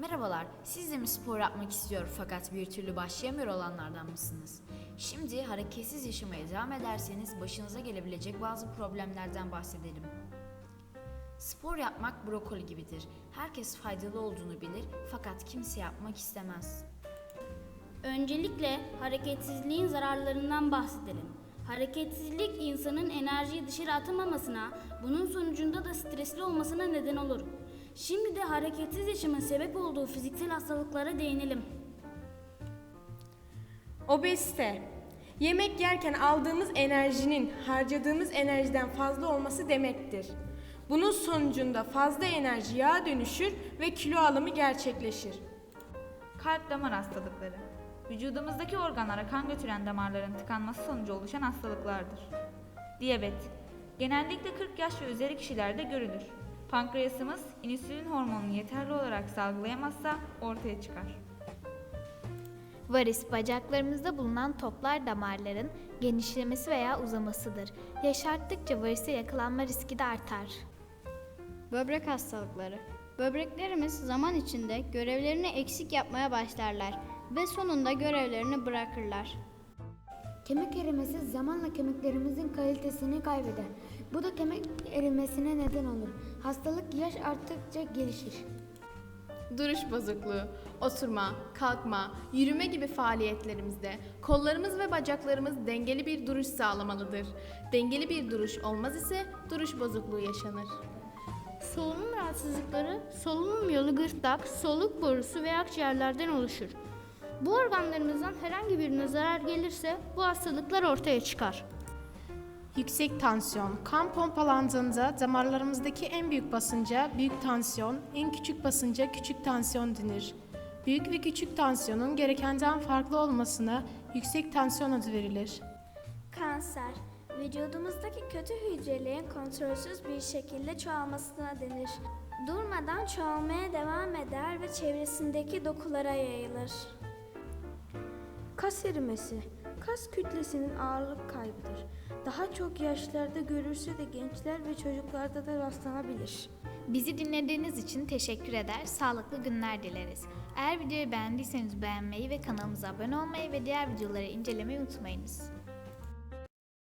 Merhabalar, siz de mi spor yapmak istiyor fakat bir türlü başlayamıyor olanlardan mısınız? Şimdi hareketsiz yaşamaya devam ederseniz başınıza gelebilecek bazı problemlerden bahsedelim. Spor yapmak brokoli gibidir. Herkes faydalı olduğunu bilir fakat kimse yapmak istemez. Öncelikle hareketsizliğin zararlarından bahsedelim. Hareketsizlik insanın enerjiyi dışarı atamamasına, bunun sonucunda da stresli olmasına neden olur. Şimdi de hareketsiz yaşamın sebep olduğu fiziksel hastalıklara değinelim. Obezite. Yemek yerken aldığımız enerjinin harcadığımız enerjiden fazla olması demektir. Bunun sonucunda fazla enerji yağa dönüşür ve kilo alımı gerçekleşir. Kalp damar hastalıkları. Vücudumuzdaki organlara kan götüren damarların tıkanması sonucu oluşan hastalıklardır. Diyabet. Genellikle 40 yaş ve üzeri kişilerde görülür. Pankreasımız insülin hormonunu yeterli olarak salgılayamazsa ortaya çıkar. Varis bacaklarımızda bulunan toplar damarların genişlemesi veya uzamasıdır. Yaş arttıkça varise yakalanma riski de artar. Böbrek hastalıkları. Böbreklerimiz zaman içinde görevlerini eksik yapmaya başlarlar ve sonunda görevlerini bırakırlar. Kemik erimesi zamanla kemiklerimizin kalitesini kaybeder. Bu da kemik erimesine neden olur. Hastalık yaş arttıkça gelişir. Duruş bozukluğu, oturma, kalkma, yürüme gibi faaliyetlerimizde kollarımız ve bacaklarımız dengeli bir duruş sağlamalıdır. Dengeli bir duruş olmaz ise duruş bozukluğu yaşanır. Solunum rahatsızlıkları, solunum yolu gırtlak, soluk borusu ve akciğerlerden oluşur. Bu organlarımızdan herhangi birine zarar gelirse bu hastalıklar ortaya çıkar. Yüksek tansiyon. Kan pompalandığında damarlarımızdaki en büyük basınca büyük tansiyon, en küçük basınca küçük tansiyon denir. Büyük ve küçük tansiyonun gerekenden farklı olmasına yüksek tansiyon adı verilir. Kanser, vücudumuzdaki kötü hücrelerin kontrolsüz bir şekilde çoğalmasına denir. Durmadan çoğalmaya devam eder ve çevresindeki dokulara yayılır. Kas erimesi, kas kütlesinin ağırlık kaybıdır. Daha çok yaşlarda görürse de gençler ve çocuklarda da rastlanabilir. Bizi dinlediğiniz için teşekkür eder, sağlıklı günler dileriz. Eğer videoyu beğendiyseniz beğenmeyi ve kanalımıza abone olmayı ve diğer videoları incelemeyi unutmayınız.